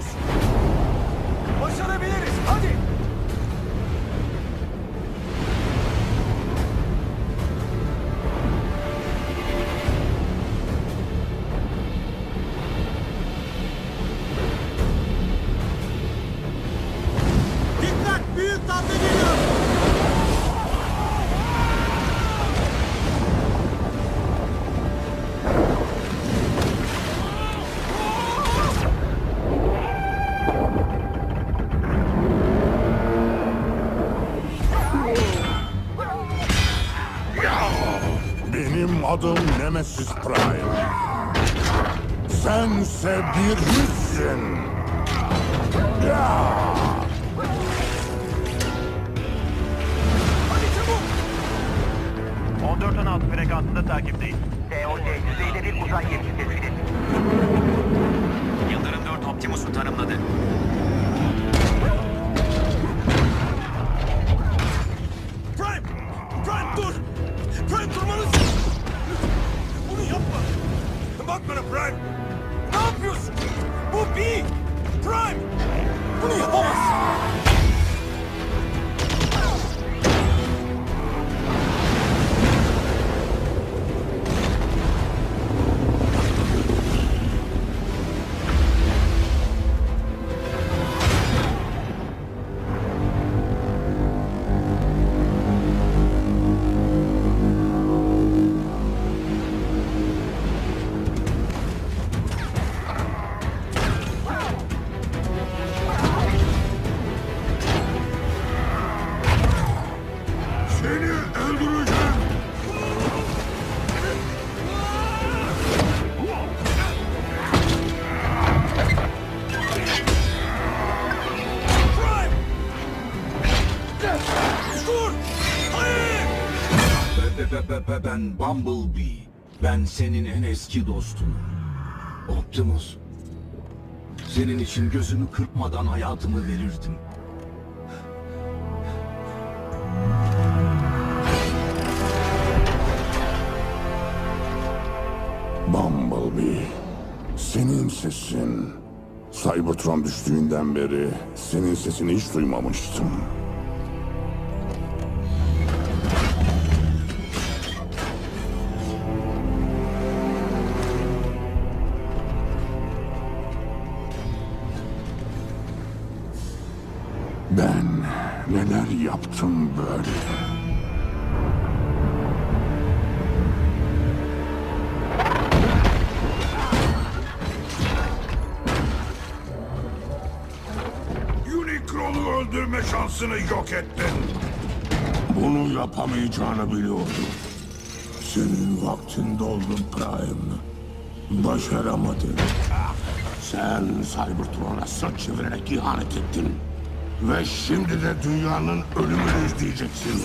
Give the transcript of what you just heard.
please. Adım Nemesis Prime. Sense bir yüzsün. Ya! çabuk! 14-16 frekansında takipteyiz. TOC düzeyde bir uzay gemisi tespit ettik. Yıldırım 4 Optimus'u tanımladı. Атмана Прайм! Напьюс! Убей! Прайм! Унихос! Dur! Hayır! Be- be- be- be- Ben Bumblebee. Ben senin en eski dostunum. Optimus. Senin için gözümü kırpmadan hayatımı verirdim. Bumblebee. Senin sesin. Cybertron düştüğünden beri senin sesini hiç duymamıştım. Ben neler yaptım böyle? Unicron'u öldürme şansını yok ettin. Bunu yapamayacağını biliyordum. Senin vaktin doldu Prime. Başaramadın. Sen Cybertron'a sırt çevirerek ihanet ettin. Ve şimdi de dünyanın ölümünü izleyeceksin.